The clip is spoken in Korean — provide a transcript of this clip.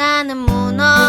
나는 문어.